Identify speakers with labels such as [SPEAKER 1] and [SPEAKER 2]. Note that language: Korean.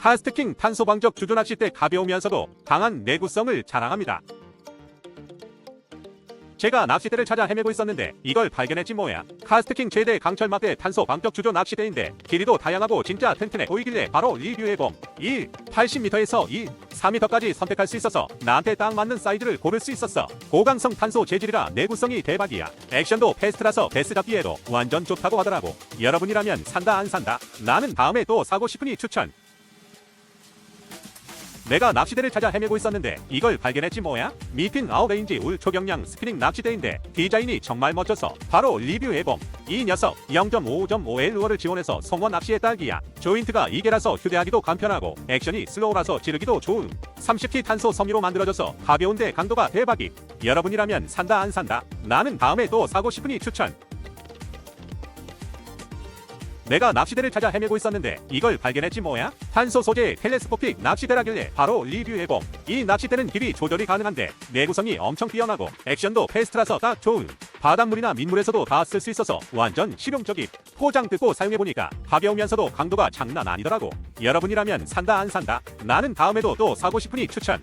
[SPEAKER 1] 카스트킹 탄소 방적 주조 낚싯대 가벼우면서도 강한 내구성을 자랑합니다. 제가 낚싯대를 찾아 헤매고 있었는데 이걸 발견했지 뭐야. 카스트킹 최대 강철 막대 탄소 방적 주조 낚싯대인데 길이도 다양하고 진짜 튼튼해 보이길래 바로 리뷰해봄. 1. 80m에서 2. 4m까지 선택할 수 있어서 나한테 딱 맞는 사이즈를 고를 수 있었어. 고강성 탄소 재질이라 내구성이 대박이야. 액션도 패스트라서 베스 잡기에도 완전 좋다고 하더라고. 여러분이라면 산다 안 산다? 나는 다음에 또 사고 싶으니 추천. 내가 낚시대를 찾아 헤매고 있었는데 이걸 발견했지 뭐야? 미핀 아웃레인지 울 초경량 스피닝 낚시대인데 디자인이 정말 멋져서 바로 리뷰해봄 이 녀석 0.5.5L 루어를 지원해서 송원 낚시의 딸기야. 조인트가 2개라서 휴대하기도 간편하고 액션이 슬로우라서 지르기도 좋음. 30T 탄소 섬유로 만들어져서 가벼운데 강도가 대박이. 여러분이라면 산다 안 산다? 나는 다음에 또 사고 싶으니 추천 내가 낚시대를 찾아 헤매고 있었는데 이걸 발견했지 뭐야? 탄소 소재의 텔레스코픽 낚시대라길래 바로 리뷰해봄. 이 낚시대는 길이 조절이 가능한데 내구성이 엄청 뛰어나고 액션도 패스트라서 딱 좋은. 바닷물이나 민물에서도 다 쓸 수 있어서 완전 실용적인. 포장 뜯고 사용해보니까 가벼우면서도 강도가 장난 아니더라고. 여러분이라면 산다 안 산다? 나는 다음에도 또 사고 싶으니 추천.